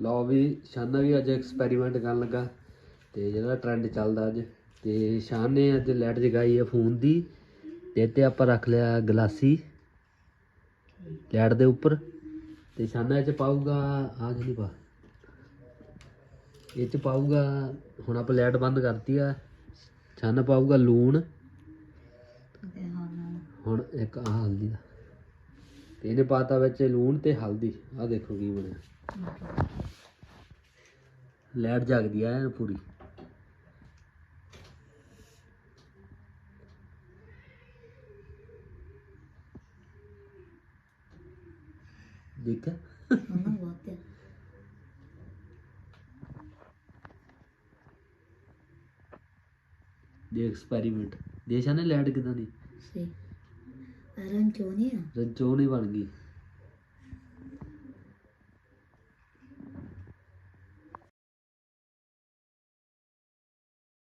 ਲਓ ਵੀ ਸ਼ਾਨਾ ਵੀ ਅੱਜ ਐਕਸਪੈਰੀਮੈਂਟ ਕਰਨ ਲੱਗਾ ਤੇ ਜਿਹੜਾ ਟ੍ਰੈਂਡ ਚੱਲਦਾ ਅੱਜ। ਤੇ ਸ਼ਾਨ ਨੇ ਅੱਜ ਲਾਈਟ ਜਗਾਈ ਹੈ ਫੋਨ ਦੀ ਤੇ ਤੇ ਆਪਾਂ ਰੱਖ ਲਿਆ ਗਲਾਸੀ ਲਾਈਟ ਦੇ ਉੱਪਰ। ਤੇ ਸ਼ਾਨਾ ਇਹ ਚ ਪਾਊਗਾ ਆ ਜਿਹੜੀ ਪਾ। ਇਹ ਚ ਪਾਊਗਾ, ਹੁਣ ਆਪਾਂ ਲਾਈਟ ਬੰਦ ਕਰਤੀ ਆ। ਛੰਨ ਪਾਊਗਾ ਲੂਣ। ਹੁਣ ਹੁਣ ਇੱਕ ਆ ਹਲਦੀ ਦਾ। ਤੇ ਇਹਨੇ ਪਾਤਾ ਵਿੱਚ ਲੂਣ ਤੇ ਹਲਦੀ। ਆ ਦੇਖੋ ਕੀ ਬਣਿਆ। ਲਾਈਟ ਜਗਦੀ ਆ ਐਨ ਪੂਰੀ। ਦੇਖਿਆ? ਬਹੁਤ ਹੈ। ਦੇ ਐਕਸਪੈਰੀਮੈਂਟ ਦੇਸ਼ਾਂ ਨੇ ਲਾਈਟ ਕਿਦਾਂ ਦੀ। ਸੇ ਅਰਨ ਚੋਨੀ ਆ। ਰੰਚੋਣੀ ਬਣ ਗਈ।